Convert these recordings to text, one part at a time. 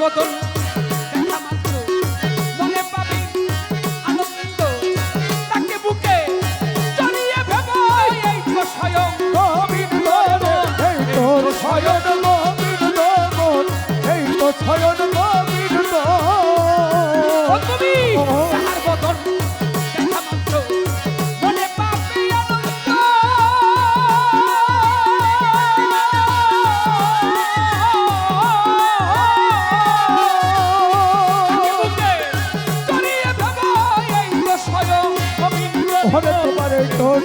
বদন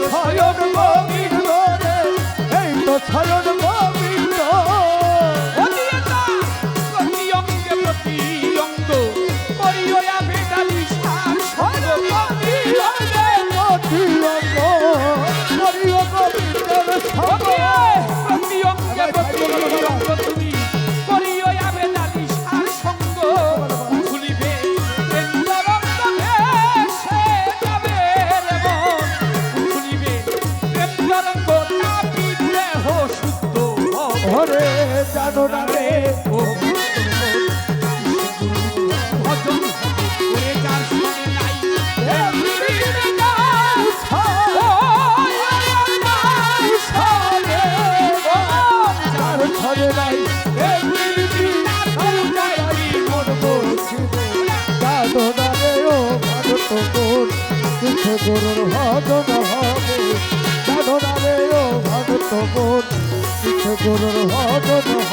ছয়ন গভীর এই তো ছয়ন গভীর Hot, hot, hot, hot,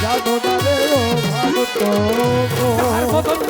সাধনা রে ও ভারত তাহার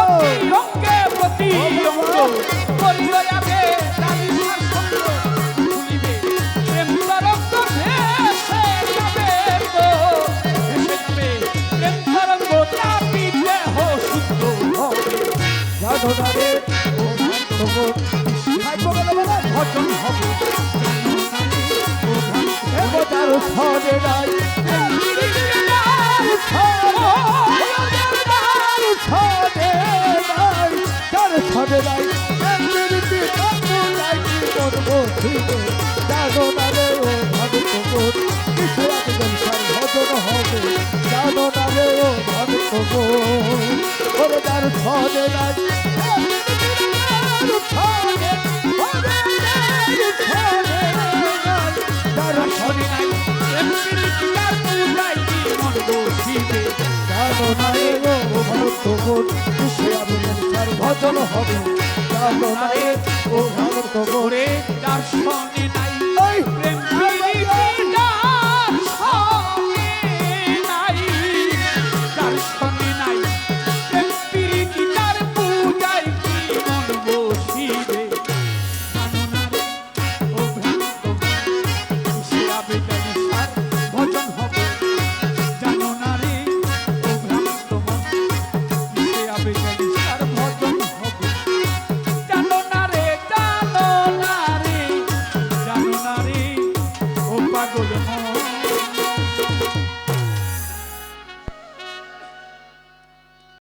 তার ছড়ে নাই প্রীতি কাপুলাই মন বসিবে সাধনারে ও ভক্তগণ কিছু একজন সার ভজন হবে সাধনারে ও ভক্তগণ ওরে তার ছড়ে নাই ভক্তগণ সে ভজন হবে। ও ও ভক্তগণ দার্শনিক